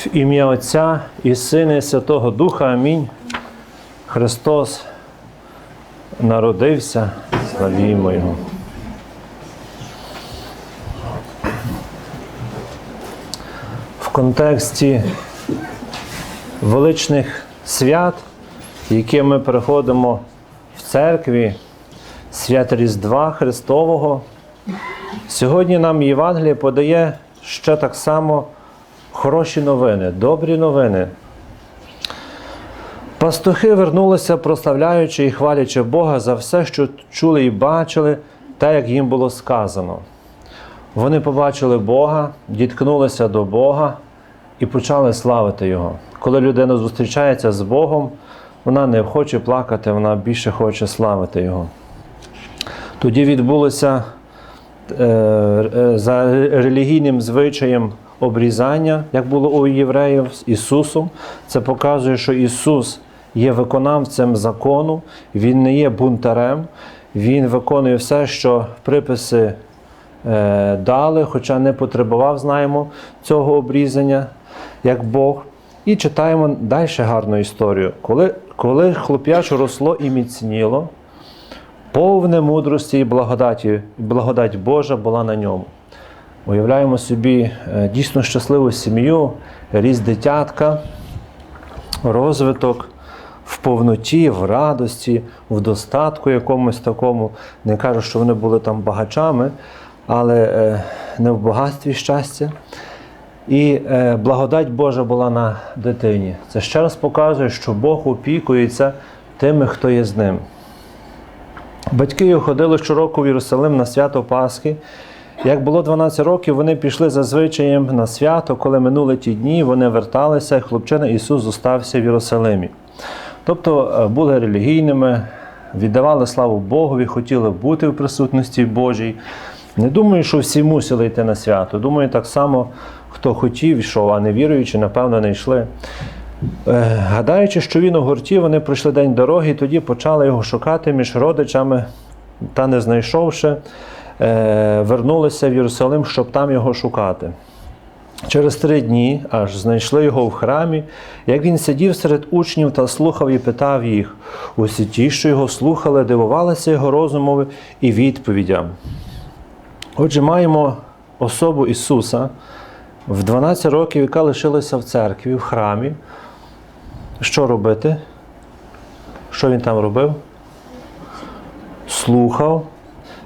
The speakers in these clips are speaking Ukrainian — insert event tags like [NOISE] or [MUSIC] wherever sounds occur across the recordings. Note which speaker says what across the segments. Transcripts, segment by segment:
Speaker 1: В ім'я Отця і Сина і Святого Духа. Амінь. Христос народився, славімо Його. В контексті величних свят, які ми переходимо в церкві, свят Різдва Христового, сьогодні нам Євангеліє подає ще так само хороші новини, добрі новини. Пастухи вернулися, прославляючи і хвалячи Бога за все, що чули і бачили, так як їм було сказано. Вони побачили Бога, діткнулися до Бога і почали славити Його. Коли людина зустрічається з Богом, вона не хоче плакати, вона більше хоче славити Його. Тоді відбулося е, е, за релігійним звичаєм обрізання, як було у євреїв з Ісусом. Це показує, що Ісус є виконавцем закону, Він не є бунтарем, Він виконує все, що приписи е, дали, хоча не потребував, знаємо, цього обрізання, як Бог. І читаємо далі гарну історію. Коли, коли хлоп'яче росло і міцніло, повне мудрості і благодаті, благодать Божа була на ньому. Уявляємо собі е, дійсно щасливу сім'ю, ріст дитятка, розвиток в повноті, в радості, в достатку якомусь такому. Не кажу, що вони були там багачами, але е, не в багатстві щастя. І е, благодать Божа була на дитині. Це ще раз показує, що Бог опікується тими, хто є з ним. Батьки ходили щороку в Єрусалим на свято Пасхи. Як було 12 років, вони пішли за звичаєм на свято, коли минули ті дні, вони верталися, і хлопчина Ісус зостався в Єрусалимі. Тобто е, були релігійними, віддавали славу Богові, хотіли бути в присутності Божій. Не думаю, що всі мусили йти на свято. Думаю, так само, хто хотів, йшов, а не віруючи, напевно, не йшли. Е, Гадаючи, що він у гурті, вони пройшли день дороги, і тоді почали його шукати між родичами, та не знайшовши, вернулися в Єрусалим, щоб там його шукати. Через три дні аж знайшли його в храмі, як він сидів серед учнів та слухав і питав їх. Усі ті, що його слухали, дивувалися його розумові і відповідям. Отже, маємо особу Ісуса в 12 років, яка лишилася в церкві, в храмі. Що робити? Що він там робив? Слухав,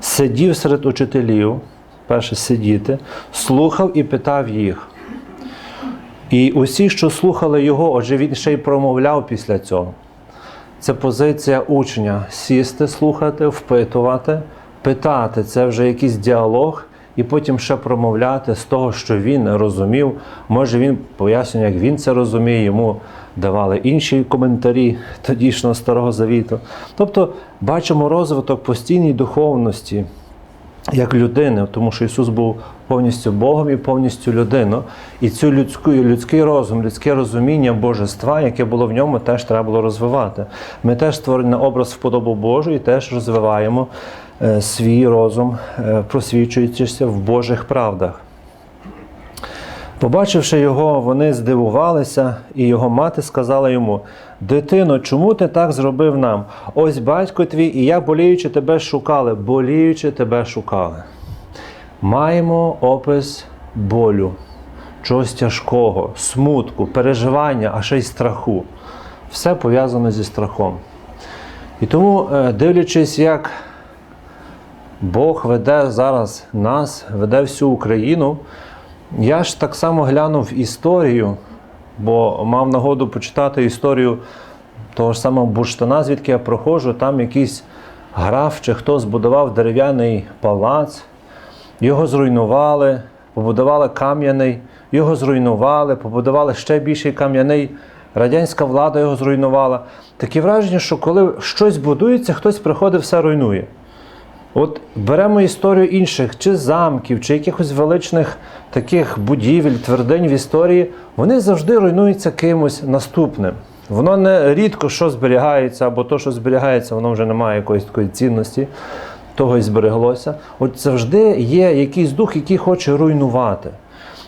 Speaker 1: сидів серед учителів, перше сидіти, слухав і питав їх. І усі, що слухали його, отже, він ще й промовляв після цього. Це позиція учня сісти, слухати, впитувати, питати. Це вже якийсь діалог, і потім ще промовляти з того, що він розумів. Може, він пояснює, як він це розуміє, йому давали інші коментарі тодішнього Старого Завіту. Тобто бачимо розвиток постійній духовності як людини, тому що Ісус був повністю Богом і повністю людиною. І цю людську, людський розум, людське розуміння божества, яке було в ньому, теж треба було розвивати. Ми теж створені образ вподобу Божу і теж розвиваємо свій розум, е, просвічуючися в Божих правдах. Побачивши його, вони здивувалися, і його мати сказала йому: Дитино, чому ти так зробив нам? Ось батько твій, і я боліючи тебе шукали, боліючи тебе шукали. Маємо опис болю, чогось тяжкого, смутку, переживання, а ще й страху. Все пов'язано зі страхом. І тому, е, дивлячись, як Бог веде зараз нас, веде всю Україну. Я ж так само глянув історію, бо мав нагоду почитати історію того ж самого Бурштана, звідки я проходжу, там якийсь граф чи хто збудував дерев'яний палац, його зруйнували, побудували кам'яний, його зруйнували, побудували ще більший кам'яний. Радянська влада його зруйнувала. Таке враження, що коли щось будується, хтось приходить, все руйнує. От беремо історію інших, чи замків, чи якихось величних таких будівель, твердинь в історії, вони завжди руйнуються кимось наступним. Воно не рідко що зберігається, або то, що зберігається, воно вже не має якоїсь такої цінності, того і збереглося. От завжди є якийсь дух, який хоче руйнувати.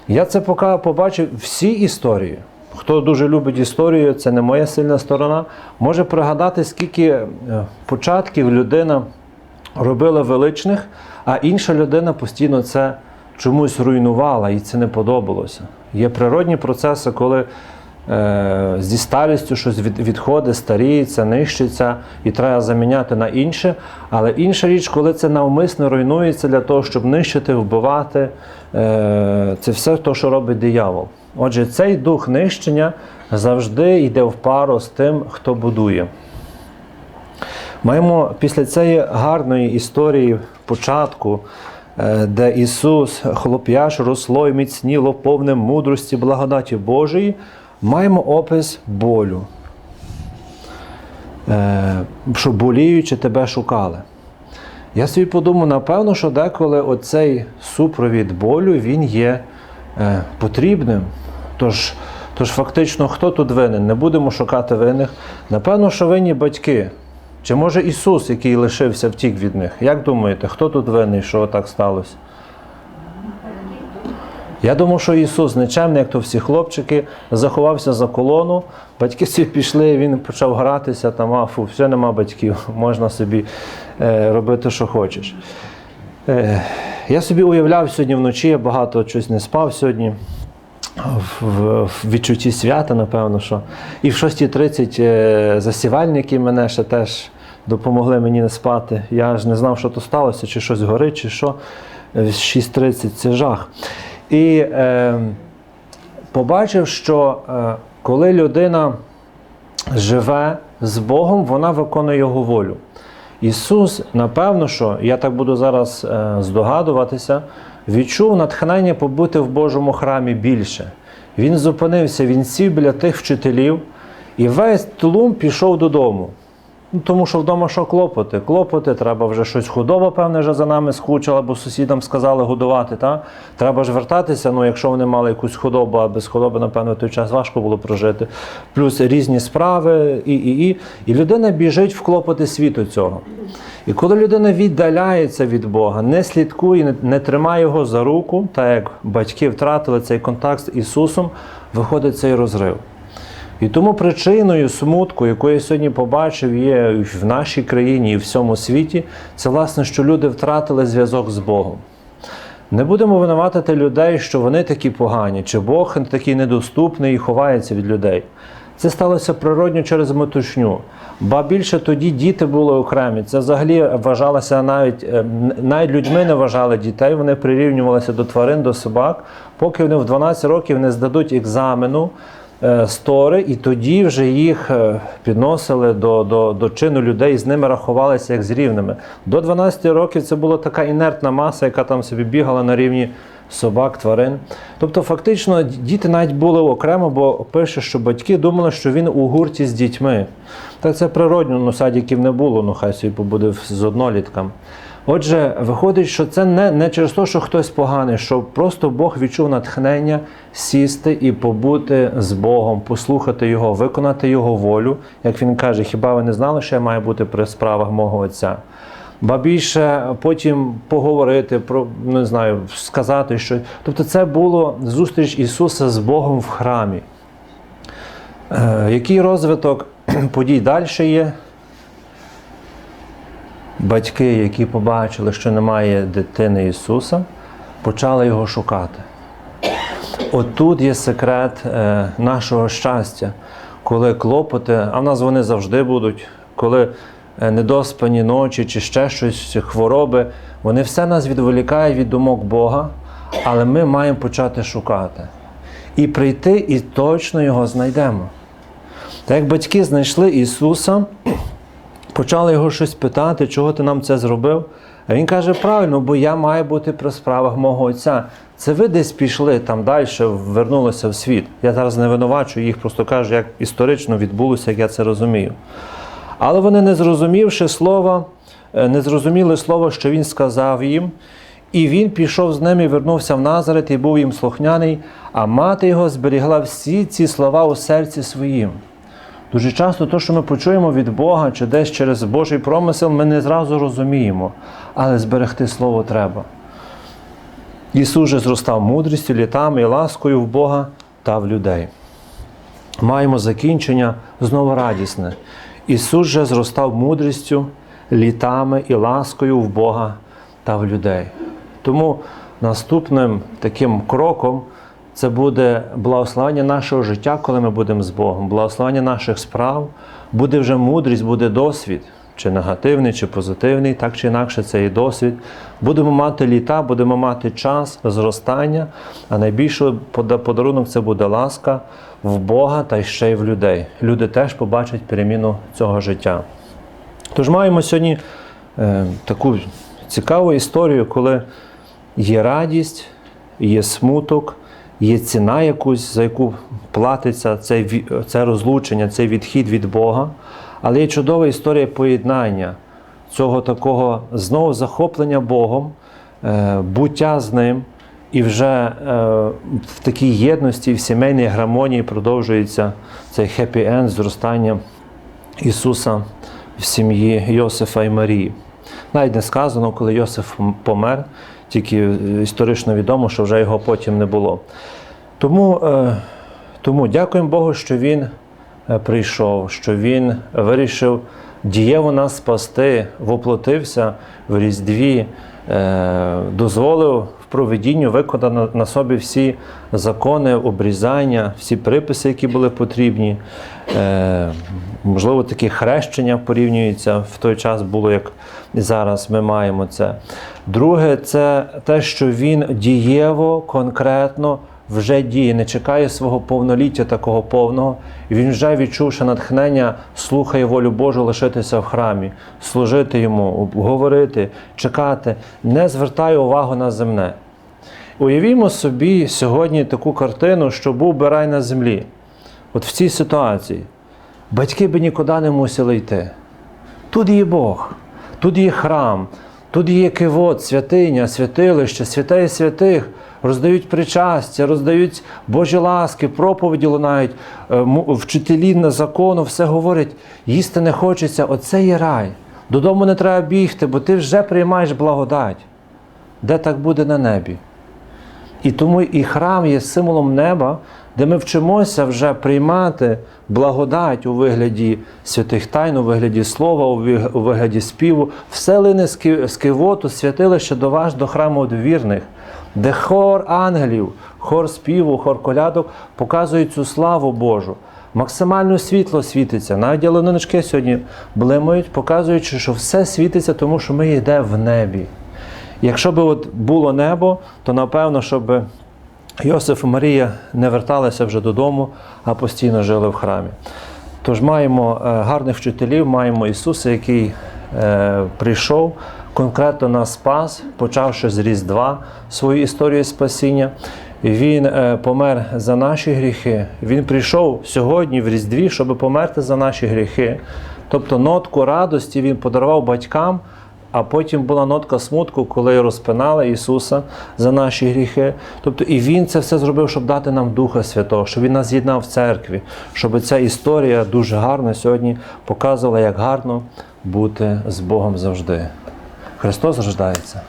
Speaker 1: Я це поки побачив всі історії. Хто дуже любить історію, це не моя сильна сторона, може пригадати, скільки е, початків людина робила величних, а інша людина постійно це чомусь руйнувала, і це не подобалося. Є природні процеси, коли е, зі старістю щось від, відходить, старіється, нищиться і треба заміняти на інше. Але інша річ, коли це навмисно руйнується для того, щоб нищити, вбивати, е, це все те, що робить диявол. Отже, цей дух нищення завжди йде в пару з тим, хто будує. Маємо після цієї гарної історії початку, е, де Ісус, хлоп'яш, росло і міцніло, повне мудрості, благодаті Божої, маємо опис болю, Е, що боліючи тебе шукали. Я собі подумав, напевно, що деколи оцей супровід болю він є е, потрібним. Тож, тож фактично, хто тут винен? Не будемо шукати винних. Напевно, що винні батьки. Чи може Ісус, який лишився, втік від них? Як думаєте, хто тут винний, що так сталося? Я думав, що Ісус нечемний, як то всі хлопчики, заховався за колону, батьки всі пішли, він почав гратися, там, а фу, все нема батьків, можна собі е, робити, що хочеш. Е, я собі уявляв сьогодні вночі, я багато щось не спав сьогодні. В відчутті свята, напевно, що. І в 6.30 е, засівальники мене ще теж допомогли мені не спати. Я ж не знав, що то сталося, чи щось горить, чи що. Е, В 6.30 це жах. І е, побачив, що е, коли людина живе з Богом, вона виконує Його волю. Ісус, напевно, що я так буду зараз е, здогадуватися, відчув натхнення побути в Божому храмі більше. Він зупинився, він сів біля тих вчителів, і весь тлум пішов додому. Ну, тому що вдома що клопоти? Клопоти, треба вже щось худоба, певне, вже за нами скучила, бо сусідам сказали годувати. Та? Треба ж вертатися, ну якщо вони мали якусь худобу, а без худоби, напевно, той час важко було прожити. Плюс різні справи, і, і, і. І людина біжить в клопоти світу цього. І коли людина віддаляється від Бога, не слідкує, не, не тримає його за руку, так як батьки втратили цей контакт з Ісусом, виходить цей розрив. І тому причиною смутку, яку я сьогодні побачив, є в нашій країні і в всьому світі, це власне, що люди втратили зв'язок з Богом. Не будемо винуватити людей, що вони такі погані, чи Бог такий недоступний і ховається від людей. Це сталося природньо через метушню. Ба більше тоді діти були окремі. Це взагалі вважалося навіть е, навіть людьми не вважали дітей. Вони прирівнювалися до тварин, до собак, поки вони в 12 років не здадуть екзамену е, з Тори, і тоді вже їх е, підносили до, до, до чину людей, і з ними рахувалися як з рівними. До 12 років це була така інертна маса, яка там собі бігала на рівні собак, тварин. Тобто, фактично, діти навіть були окремо, бо пише, що батьки думали, що він у гурті з дітьми. Так це природньо, ну садиків не було, ну хай собі побуде з однолітком. Отже, виходить, що це не, не через те, що хтось поганий, що просто Бог відчув натхнення сісти і побути з Богом, послухати Його, виконати Його волю. Як він каже, хіба ви не знали, що я маю бути при справах мого Отця? Ба більше потім поговорити, про не знаю, сказати щось. Тобто, це було зустріч Ісуса з Богом в храмі. Е, який розвиток [CLEARS THROAT] подій далі є? Батьки, які побачили, що немає дитини Ісуса, почали його шукати. Отут є секрет е, нашого щастя, коли клопоти, а в нас вони завжди будуть, коли е, недоспані ночі чи ще щось, хвороби, вони все нас відволікають від думок Бога, але ми маємо почати шукати. І прийти, і точно його знайдемо. Так як батьки знайшли Ісуса, почали його щось питати, чого ти нам це зробив. А він каже, правильно, бо я маю бути при справах мого отця. Це ви десь пішли там далі, вернулися в світ. Я зараз не винувачу їх, просто кажу, як історично відбулося, як я це розумію. Але вони, не зрозумівши слова, е, не зрозуміли слова, що він сказав їм, і він пішов з ними, вернувся в Назарет і був їм слухняний, а мати його зберігла всі ці слова у серці своїм. Дуже часто те, що ми почуємо від Бога чи десь через Божий промисел, ми не зразу розуміємо, але зберегти слово треба. Ісус же зростав мудрістю, літами і ласкою в Бога та в людей. Маємо закінчення знову радісне. Ісус же зростав мудрістю, літами і ласкою в Бога та в людей. Тому наступним таким кроком це буде благословення нашого життя, коли ми будемо з Богом, благословення наших справ, буде вже мудрість, буде досвід, чи негативний, чи позитивний, так чи інакше це і досвід. Будемо мати літа, будемо мати час зростання, а найбільший подарунок це буде ласка в Бога та ще й в людей. Люди теж побачать переміну цього життя. Тож маємо сьогодні е, таку цікаву історію, коли є радість, є смуток, є ціна якусь, за яку платиться це, це розлучення, цей відхід від Бога. Але є чудова історія поєднання цього такого знову захоплення Богом, е, буття з ним. І вже е, в такій єдності, в сімейній гармонії продовжується цей хеппі-енд зростання Ісуса в сім'ї Йосифа і Марії. Навіть не сказано, коли Йосиф помер, тільки історично відомо, що вже його потім не було. Тому, е, тому дякуємо Богу, що Він е, прийшов, що Він вирішив дієво нас спасти, воплотився в Різдві, е, дозволив в проведінню виконано на- собі всі закони, обрізання, всі приписи, які були потрібні. Е, Можливо, таке хрещення порівнюється в той час було, як і зараз ми маємо це. Друге, це те, що він дієво, конкретно вже діє, не чекає свого повноліття такого повного. І Він вже відчувши натхнення, слухає волю Божу лишитися в храмі, служити йому, говорити, чекати, не звертає увагу на земне. Уявімо собі сьогодні таку картину, що був би рай на землі. От в цій ситуації батьки би нікуди не мусили йти. Тут є Бог, тут є храм, тут є кивот, святиня, святилище, святей святих, роздають причастя, роздають Божі ласки, проповіді лунають, е, вчителі на закону, все говорять, їсти не хочеться, оце є рай. Додому не треба бігти, бо ти вже приймаєш благодать. Де так буде на небі? І тому і храм є символом неба, де ми вчимося вже приймати благодать у вигляді святих тайн, у вигляді слова, у вигляді співу. Все лине з кивоту, святилище до ваш до храму вірних, де хор ангелів, хор співу, хор колядок показують цю славу Божу. Максимально світло світиться. Навіть ялиночки сьогодні блимають, показуючи, що все світиться, тому що ми йде в небі. Якщо б от було небо, то напевно, щоб Йосиф і Марія не верталися вже додому, а постійно жили в храмі. Тож маємо е, гарних вчителів, маємо Ісуса, який е, прийшов, конкретно нас спас, почавши з Різдва свою історію спасіння. Він е, помер за наші гріхи. Він прийшов сьогодні в Різдві, щоб померти за наші гріхи. Тобто нотку радості він подарував батькам, а потім була нотка смутку, коли розпинали Ісуса за наші гріхи. Тобто і Він це все зробив, щоб дати нам Духа Святого, щоб Він нас з'єднав в церкві, щоб ця історія дуже гарно сьогодні показувала, як гарно бути з Богом завжди. Христос рождається.